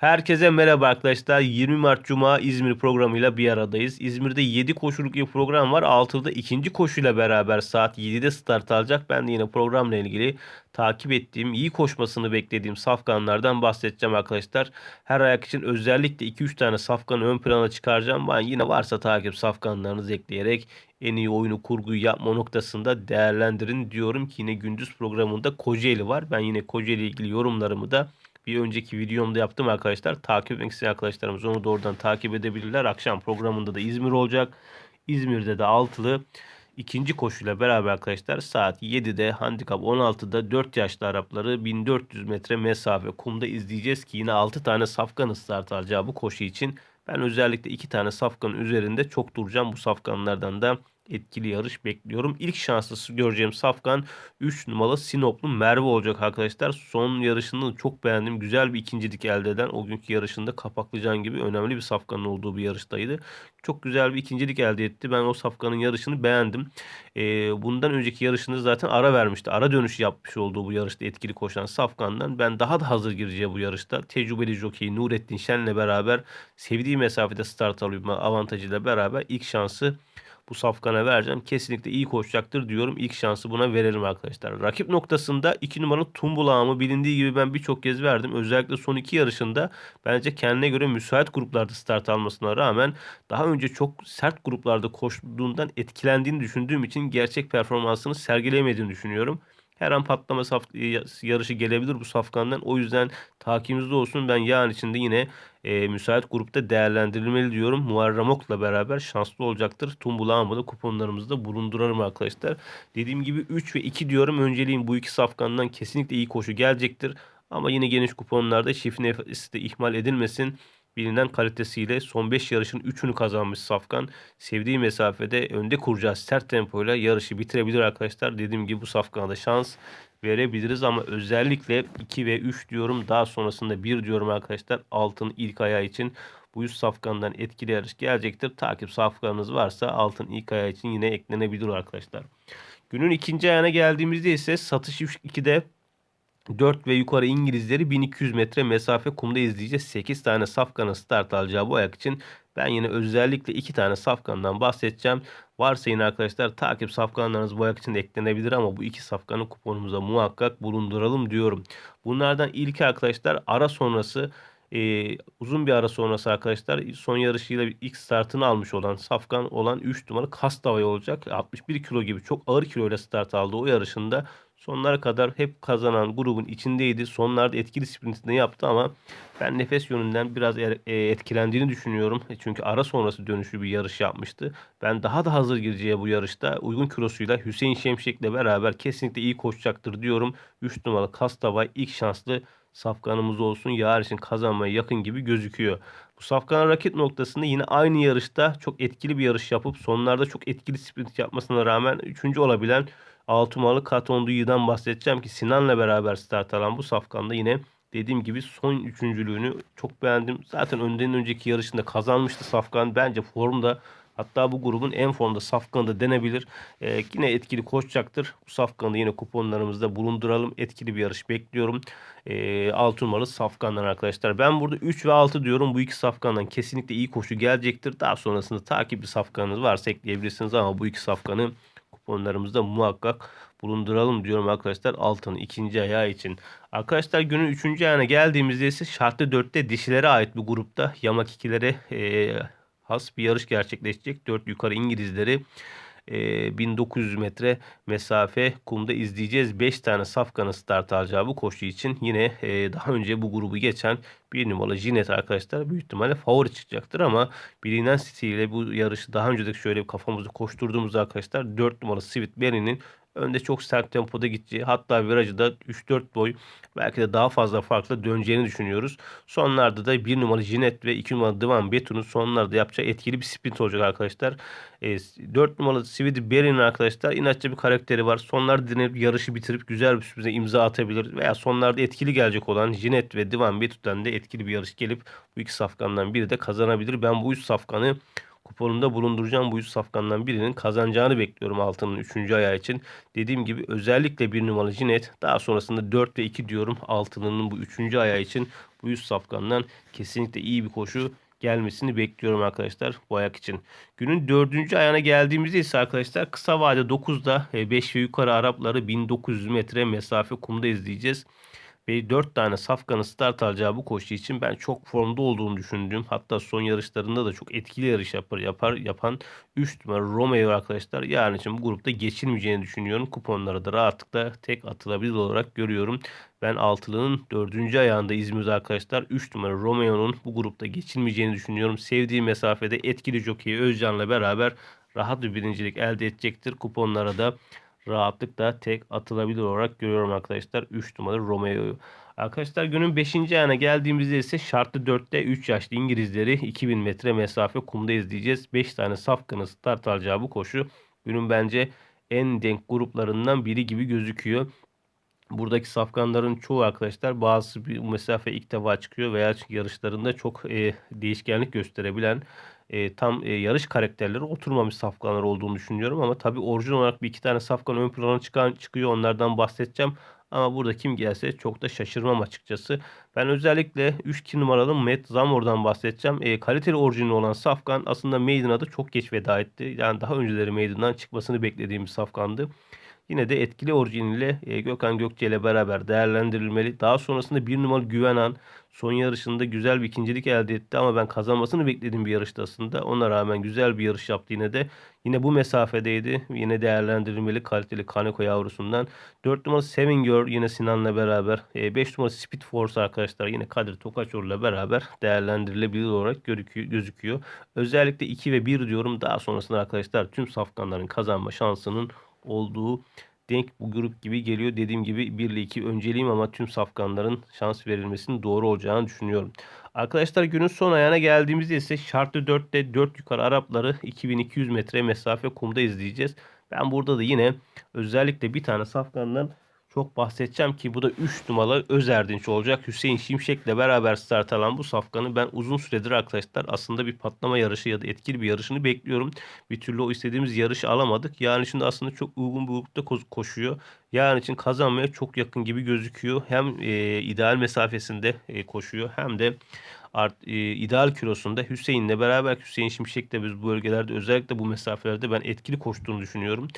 Herkese merhaba arkadaşlar. 20 Mart Cuma İzmir programıyla bir aradayız. İzmir'de 7 koşuluk bir program var. 6'da ikinci koşuyla beraber saat 7'de start alacak. Ben de yine programla ilgili takip ettiğim, iyi koşmasını beklediğim safkanlardan bahsedeceğim arkadaşlar. Her ayak için özellikle 2-3 tane safkanı ön plana çıkaracağım. Ben yine varsa takip safkanlarınızı ekleyerek en iyi oyunu kurguyu yapma noktasında değerlendirin diyorum ki yine gündüz programında Kocaeli var. Ben yine Kocaeli ilgili yorumlarımı da bir önceki videomda yaptım arkadaşlar. Takip etmek isteyen arkadaşlarımız onu doğrudan takip edebilirler. Akşam programında da İzmir olacak. İzmir'de de altılı ikinci koşuyla beraber arkadaşlar saat 7'de handikap 16'da 4 yaşlı Arapları 1400 metre mesafe kumda izleyeceğiz ki yine 6 tane safkan start alacağı bu koşu için ben özellikle 2 tane safkanın üzerinde çok duracağım. Bu safkanlardan da etkili yarış bekliyorum. İlk şanslısı göreceğim Safkan 3 numaralı Sinoplu Merve olacak arkadaşlar. Son yarışını çok beğendim. Güzel bir ikincilik elde eden o günkü yarışında Kapaklıcan gibi önemli bir Safkan'ın olduğu bir yarıştaydı. Çok güzel bir ikincilik elde etti. Ben o Safkan'ın yarışını beğendim. Ee, bundan önceki yarışında zaten ara vermişti. Ara dönüş yapmış olduğu bu yarışta etkili koşan Safkan'dan ben daha da hazır gireceği bu yarışta. Tecrübeli jockey Nurettin Şen'le beraber sevdiği mesafede start alma avantajıyla beraber ilk şansı bu safkana vereceğim. Kesinlikle iyi koşacaktır diyorum. İlk şansı buna verelim arkadaşlar. Rakip noktasında 2 numaralı Tumbulağımı bilindiği gibi ben birçok kez verdim. Özellikle son iki yarışında bence kendine göre müsait gruplarda start almasına rağmen daha önce çok sert gruplarda koştuğundan etkilendiğini düşündüğüm için gerçek performansını sergileyemediğini düşünüyorum. Her an patlama saf yarışı gelebilir bu safkandan. O yüzden takibimizde olsun. Ben yarın içinde yine e, müsait grupta değerlendirilmeli diyorum. Muharrem Ok'la beraber şanslı olacaktır. Tumbulağımı da kuponlarımızda bulunduralım arkadaşlar. Dediğim gibi 3 ve 2 diyorum. Önceliğim bu iki safkandan kesinlikle iyi koşu gelecektir. Ama yine geniş kuponlarda nefesi de ihmal edilmesin bilinen kalitesiyle son 5 yarışın 3'ünü kazanmış Safkan. Sevdiği mesafede önde kuracağı sert tempoyla yarışı bitirebilir arkadaşlar. Dediğim gibi bu Safkan'a da şans verebiliriz ama özellikle 2 ve 3 diyorum. Daha sonrasında 1 diyorum arkadaşlar. Altın ilk ayağı için bu yüz safkandan etkili yarış gelecektir. Takip safkanınız varsa altın ilk ayağı için yine eklenebilir arkadaşlar. Günün ikinci ayağına geldiğimizde ise satış 2'de 4 ve yukarı İngilizleri 1200 metre mesafe kumda izleyeceğiz. 8 tane safkanın start alacağı bu ayak için ben yine özellikle 2 tane safkandan bahsedeceğim. Varsa yine arkadaşlar takip safkanlarınız bu ayak için eklenebilir ama bu iki safkanı kuponumuza muhakkak bulunduralım diyorum. Bunlardan ilk arkadaşlar ara sonrası e, uzun bir ara sonrası arkadaşlar son yarışıyla ilk startını almış olan Safkan olan 3 numara Kastavay olacak. 61 kilo gibi çok ağır kiloyla start aldı o yarışında. Sonlara kadar hep kazanan grubun içindeydi. Sonlarda etkili sprintini yaptı ama ben nefes yönünden biraz er, e, etkilendiğini düşünüyorum. E, çünkü ara sonrası dönüşü bir yarış yapmıştı. Ben daha da hazır gireceği bu yarışta uygun kilosuyla Hüseyin Şemşek'le beraber kesinlikle iyi koşacaktır diyorum. 3 numaralı Kastavay ilk şanslı safkanımız olsun. Yarın için kazanmaya yakın gibi gözüküyor. Bu safkan rakip noktasında yine aynı yarışta çok etkili bir yarış yapıp sonlarda çok etkili sprint yapmasına rağmen 3. olabilen 6 numaralı Katonduyu'dan bahsedeceğim ki Sinan'la beraber start alan bu safkanda yine dediğim gibi son üçüncülüğünü çok beğendim. Zaten önden önceki yarışında kazanmıştı Safkan. Bence formda Hatta bu grubun en formda Safkan'ı da denebilir. Ee, yine etkili koşacaktır. Bu Safkan'ı yine kuponlarımızda bulunduralım. Etkili bir yarış bekliyorum. Ee, 6 numaralı Safkan'dan arkadaşlar. Ben burada 3 ve 6 diyorum. Bu iki Safkan'dan kesinlikle iyi koşu gelecektir. Daha sonrasında takipli Safkan'ınız varsa ekleyebilirsiniz ama bu iki Safkan'ı kuponlarımızda muhakkak bulunduralım diyorum arkadaşlar altın ikinci ayağı için. Arkadaşlar günün üçüncü ayağına geldiğimizde ise şartlı dörtte dişilere ait bir grupta yamak ikilere e, has bir yarış gerçekleşecek. Dört yukarı İngilizleri 1900 metre mesafe kumda izleyeceğiz. 5 tane safkanı start alacağı bu koşu için yine daha önce bu grubu geçen bir numaralı Jinet arkadaşlar büyük ihtimalle favori çıkacaktır ama bilinen stiliyle bu yarışı daha önce de şöyle kafamızda koşturduğumuz arkadaşlar 4 numaralı Sweet Berry'nin Önde çok sert tempoda gideceği hatta virajı da 3-4 boy belki de daha fazla farklı döneceğini düşünüyoruz. Sonlarda da 1 numaralı Jinet ve 2 numaralı Divan Betun'un sonlarda yapacağı etkili bir sprint olacak arkadaşlar. E, 4 numaralı Sividi Berin'in arkadaşlar inatçı bir karakteri var. Sonlarda dinlenip yarışı bitirip güzel bir sürprize imza atabilir. Veya sonlarda etkili gelecek olan Jinet ve Divan Betun'dan da etkili bir yarış gelip bu iki safkandan biri de kazanabilir. Ben bu üç safkanı kuponumda bulunduracağım bu 100 safkandan birinin kazanacağını bekliyorum altının 3. ayağı için. Dediğim gibi özellikle bir numaralı Cinet daha sonrasında 4 ve 2 diyorum altının bu 3. ayağı için bu 100 safkandan kesinlikle iyi bir koşu gelmesini bekliyorum arkadaşlar bu ayak için. Günün dördüncü ayağına geldiğimizde ise arkadaşlar kısa vade 9'da 5 ve yukarı Arapları 1900 metre mesafe kumda izleyeceğiz. Ve 4 tane safkanın start alacağı bu koşu için ben çok formda olduğunu düşündüğüm hatta son yarışlarında da çok etkili yarış yapar, yapar yapan 3 numara Romeo arkadaşlar yarın için bu grupta geçilmeyeceğini düşünüyorum. Kuponları da rahatlıkla tek atılabilir olarak görüyorum. Ben altılının 4. ayağında İzmir'de arkadaşlar 3 numara Romeo'nun bu grupta geçilmeyeceğini düşünüyorum. Sevdiği mesafede etkili jockey Özcan'la beraber rahat bir birincilik elde edecektir. Kuponlara da rahatlıkla tek atılabilir olarak görüyorum arkadaşlar. 3 numaralı Romeo'yu. Arkadaşlar günün 5. ayağına geldiğimizde ise şartlı 4'te 3 yaşlı İngilizleri 2000 metre mesafe kumda izleyeceğiz. 5 tane safkanın start alacağı bu koşu günün bence en denk gruplarından biri gibi gözüküyor. Buradaki safkanların çoğu arkadaşlar bazı bir mesafe ilk defa çıkıyor veya yarışlarında çok e, değişkenlik gösterebilen e, tam e, yarış karakterleri oturmamış safkanlar olduğunu düşünüyorum. Ama tabii orijinal olarak bir iki tane safkan ön plana çıkan çıkıyor onlardan bahsedeceğim. Ama burada kim gelse çok da şaşırmam açıkçası. Ben özellikle 3-2 numaralı Matt Zamor'dan bahsedeceğim. E, kaliteli orijinal olan Safkan aslında Maiden'a da çok geç veda etti. Yani daha önceleri Maiden'dan çıkmasını beklediğim bir Safkan'dı. Yine de etkili orijiniyle e, Gökhan Gökçe ile beraber değerlendirilmeli. Daha sonrasında bir numaralı Güvenan son yarışında güzel bir ikincilik elde etti ama ben kazanmasını beklediğim bir yarıştı aslında. Ona rağmen güzel bir yarış yaptı yine de. Yine bu mesafedeydi. Yine değerlendirilmeli kaliteli Kaneko yavrusundan. 4 numaralı Seven Girl yine Sinan'la beraber. 5 e, numaralı Speed Force arkadaşlar yine Kadir Tokaçoğlu'yla beraber değerlendirilebilir olarak gözüküyor. Özellikle 2 ve 1 diyorum. Daha sonrasında arkadaşlar tüm safkanların kazanma şansının olduğu denk bu grup gibi geliyor. Dediğim gibi 1 ile 2 önceliğim ama tüm safkanların şans verilmesinin doğru olacağını düşünüyorum. Arkadaşlar günün son ayağına geldiğimizde ise şartlı 4'te 4 yukarı Arapları 2200 metre mesafe kumda izleyeceğiz. Ben burada da yine özellikle bir tane safkandan çok bahsedeceğim ki bu da 3 numaralı Özerdinç olacak. Hüseyin Şimşek'le beraber start alan bu safkanı ben uzun süredir arkadaşlar aslında bir patlama yarışı ya da etkili bir yarışını bekliyorum. Bir türlü o istediğimiz yarışı alamadık. Yani şimdi aslında çok uygun bir grupta koşuyor. Yarın için kazanmaya çok yakın gibi gözüküyor. Hem e, ideal mesafesinde e, koşuyor hem de art, e, ideal kilosunda Hüseyin'le beraber Hüseyin Şimşek'le biz bu bölgelerde özellikle bu mesafelerde ben etkili koştuğunu düşünüyorum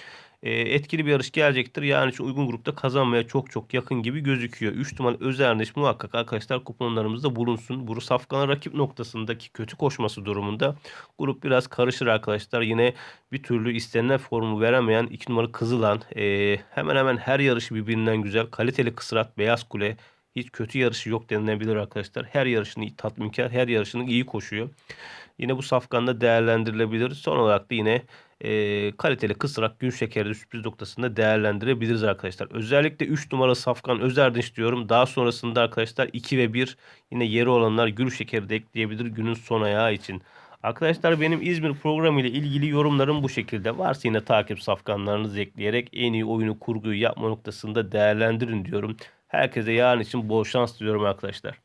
e, etkili bir yarış gelecektir. Yani şu uygun grupta kazanmaya çok çok yakın gibi gözüküyor. 3 numaralı Özerneş muhakkak arkadaşlar kuponlarımızda bulunsun. Bu Safkan'ın rakip noktasındaki kötü koşması durumunda grup biraz karışır arkadaşlar. Yine bir türlü istenilen formu veremeyen 2 numaralı Kızılan e, hemen hemen her yarışı birbirinden güzel. Kaliteli Kısırat, Beyaz Kule hiç kötü yarışı yok denilebilir arkadaşlar. Her yarışını tatminkar, her yarışını iyi koşuyor. Yine bu safkanda değerlendirilebilir. Son olarak da yine e, kaliteli kısrak gün şekeri sürpriz noktasında değerlendirebiliriz arkadaşlar. Özellikle 3 numara safkan özerdinç diyorum. Daha sonrasında arkadaşlar 2 ve 1 yine yeri olanlar gül şekeri de ekleyebilir günün son ayağı için. Arkadaşlar benim İzmir programı ile ilgili yorumlarım bu şekilde. Varsa yine takip safkanlarınızı ekleyerek en iyi oyunu kurguyu yapma noktasında değerlendirin diyorum. Herkese yarın için bol şans diliyorum arkadaşlar.